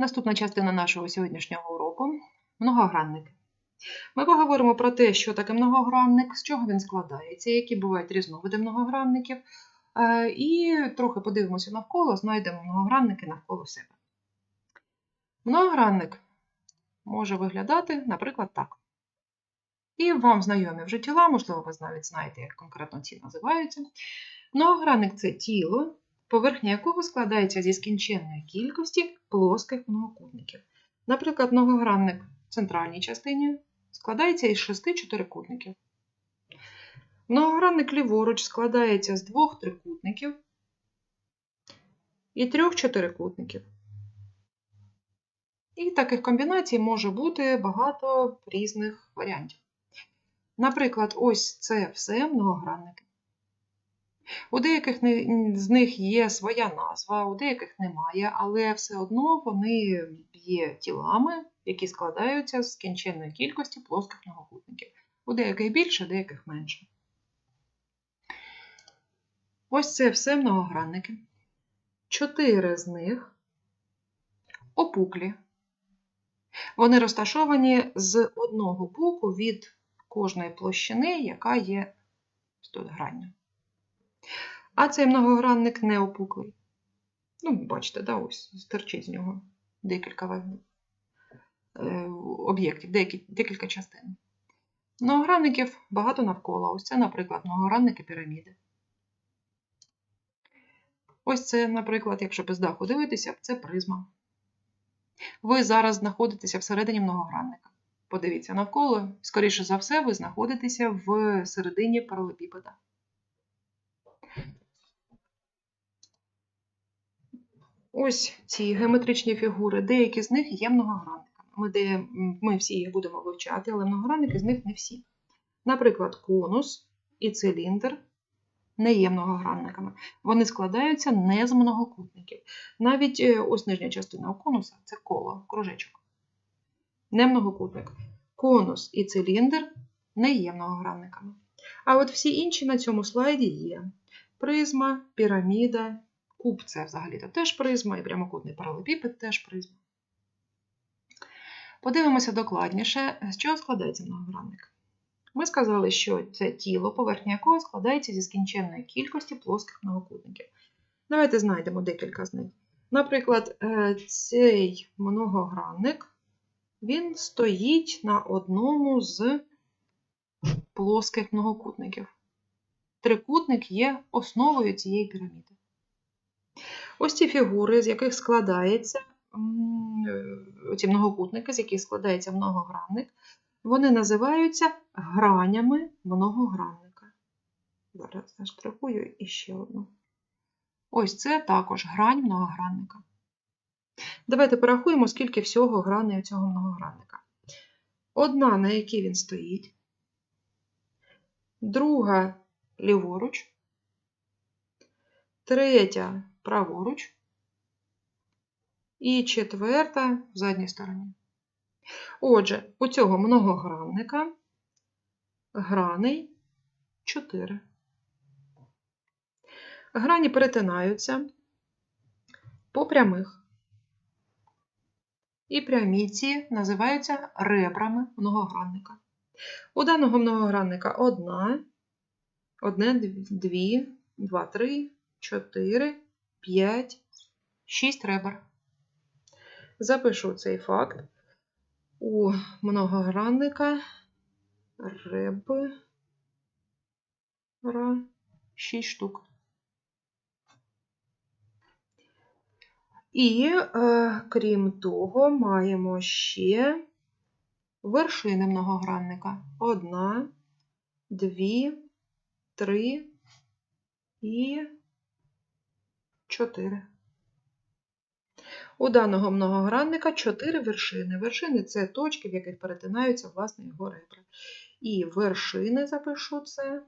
Наступна частина нашого сьогоднішнього уроку многогранники. Ми поговоримо про те, що таке многогранник, з чого він складається, які бувають різновиди многогранників, е, і трохи подивимося навколо, знайдемо многогранники навколо себе. Многогранник може виглядати, наприклад, так. І вам знайомі вже тіла, можливо, ви навіть знаєте, як конкретно ці називаються. Многогранник це тіло, поверхня якого складається зі скінченної кількості плоских многокутників. Наприклад, многогранник в центральній частині складається із шести чотирикутників. Многогранник ліворуч складається з двох трикутників і трьох чотирикутників. І таких комбінацій може бути багато різних варіантів. Наприклад, ось це все многогранники. У деяких з них є своя назва, у деяких немає, але все одно вони є тілами, які складаються з скінченної кількості плоских многокутників. У деяких більше, у деяких менше. Ось це все многогранники. Чотири з них опуклі. Вони розташовані з одного боку від кожної площини, яка є тут гранню. А цей многогранник не опуклий. Ну, бачите, да, ось стерчить з нього декілька е, об'єктів, декілька частин. Многогранників багато навколо. Ось це, наприклад, многогранники піраміди. Ось це, наприклад, якщо без даху дивитися, це призма. Ви зараз знаходитеся всередині многогранника. Подивіться навколо, скоріше за все, ви знаходитеся в середині паралепіпеда. Ось ці геометричні фігури, деякі з них є многогранниками. Ми, де, ми всі їх будемо вивчати, але многогранники з них не всі. Наприклад, конус і циліндр не є многогранниками. Вони складаються не з многокутників. Навіть е, ось нижня частина конуса це коло, кружечок. Не многокутник. Конус і циліндр не є многогранниками. А от всі інші на цьому слайді є: призма, піраміда, Куб це взагалі-то теж призма, і прямокутний паралепіпед теж призма. Подивимося докладніше, з чого складається многогранник. Ми сказали, що це тіло, поверхня якого складається зі скінченної кількості плоских многокутників. Давайте знайдемо декілька з них. Наприклад, е, цей многогранник він стоїть на одному з плоских многокутників. Трикутник є основою цієї піраміди. Ось ці фігури, з яких складається е, ці многокутники, з яких складається многогранник, вони називаються гранями многогранника. Зараз заштрихую іще одну. Ось це також грань многогранника. Давайте порахуємо, скільки всього граней у цього многогранника. Одна, на якій він стоїть, друга ліворуч, третя праворуч. І четверта в задній стороні. Отже, у цього многогранника граней 4. Грані перетинаються по прямих. І прямі ці називаються ребрами многогранника. У даного многогранника одна, одне, дві, два, три, чотири, 5, 6 ребер. Запишу цей факт. У многогранника ребра 6 штук. І, е, крім того, маємо ще вершини многогранника. Одна, дві, три і 4. У даного многогранника 4 вершини. Вершини це точки, в яких перетинаються власне його ребра. І вершини запишу це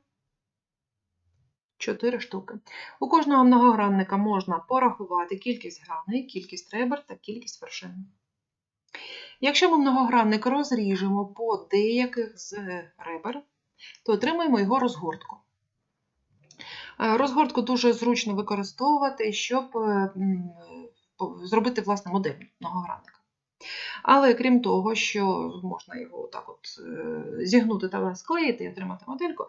4 штуки. У кожного многогранника можна порахувати кількість граней, кількість ребер та кількість вершин. Якщо ми многогранник розріжемо по деяких з ребер, то отримаємо його розгортку. Е, розгортку дуже зручно використовувати, щоб е, зробити власне модель многогранника. Але крім того, що можна його так от е, зігнути та склеїти і отримати модельку,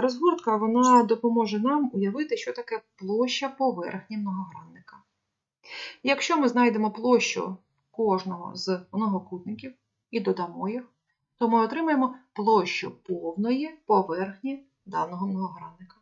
розгортка вона допоможе нам уявити, що таке площа поверхні многогранника. Якщо ми знайдемо площу кожного з многокутників і додамо їх, то ми отримаємо площу повної поверхні даного многогранника.